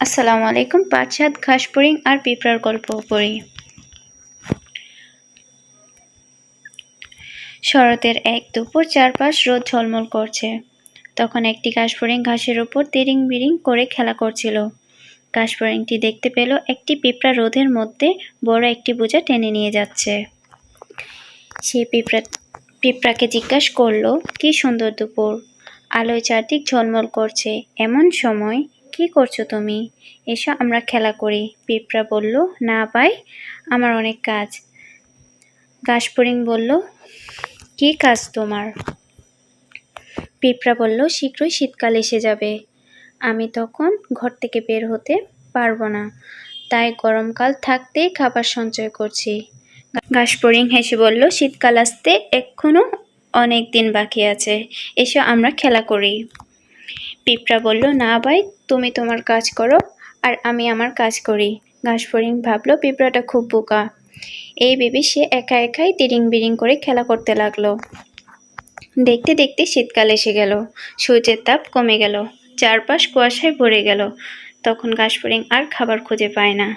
আসসালামু আলাইকুম ঘাস পুরিং আর পিঁপড়ার গল্প পড়ি। শরতের এক দুপুর চারপাশ রোদ ঝলমল করছে। তখন একটি ঘাসফড়িং ঘাসের উপর তিরিং বিরিং করে খেলা করছিল। ঘাসফড়িংটি দেখতে পেল একটি পিঁপড়া রোদের মধ্যে বড় একটি বোঝা টেনে নিয়ে যাচ্ছে। সে পিঁপড়া, পিঁপড়াকে জিজ্ঞাসা করল, কি সুন্দর দুপুর? আলোয় চারদিক ঝলমল করছে। এমন সময় কি করছ তুমি? এসো, আমরা খেলা করি। পিঁপড়া বলল, না পাই আমার অনেক কাজ। ঘাসফড়িং বলল, কি কাজ তোমার? পিঁপড়া বলল, শীঘ্রই শীতকাল এসে যাবে। আমি তখন ঘর থেকে বের হতে পারব না। তাই গরমকাল থাকতেই খাবার সঞ্চয় করছি। ঘাসফড়িং হেসে বলল, শীতকাল আসতে এক্ষুনো অনেক দিন বাকি আছে। এসো, আমরা খেলা করি। পিঁপড়া বলল, না ভাই, তুমি তোমার কাজ করো আর আমি আমার কাজ করি। ঘাসফড়িং ভাবলো, পিঁপড়াটা খুব বোকা। এই ভেবে সে একা একাই তিরিং বিরিং করে খেলা করতে লাগল। দেখতে দেখতে শীতকাল এসে গেল, সূর্যের তাপ কমে গেল, চারপাশ কুয়াশায় ভরে গেল। তখন ঘাসফড়িং আর খাবার খুঁজে পায় না,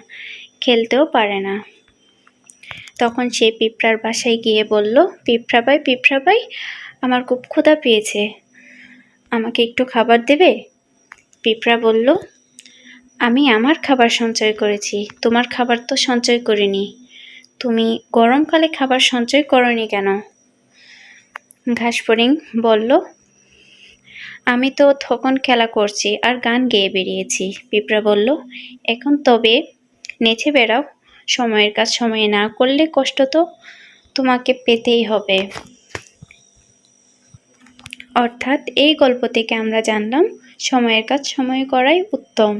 খেলতেও পারে না। তখন সে পিঁপড়ার বাসায় গিয়ে বলল, পিঁপড়া ভাই পিঁপড়া ভাই, আমার খুব ক্ষুধা পেয়েছে। আমাকে একটু খাবার দেবে? পিঁপড়া বলল, আমি আমার খাবার সঞ্চয় করেছি, তোমার খাবার তো সঞ্চয় করিনি। তুমি গরমকালে খাবার সঞ্চয় করনি কেন? ঘাসফড়িং বলল, আমি তো তখন খেলা করছি আর গান গেয়ে বেরিয়েছি। পিঁপড়া বলল, এখন তবে নেচে বেড়াও, সময়ের কাজ সময়ে না করলে কষ্ট তো তোমাকে পেতেই হবে। অর্থাৎ এই গল্প থেকে আমরা জানলাম সময়ের কাজ সময়ে করাই উত্তম।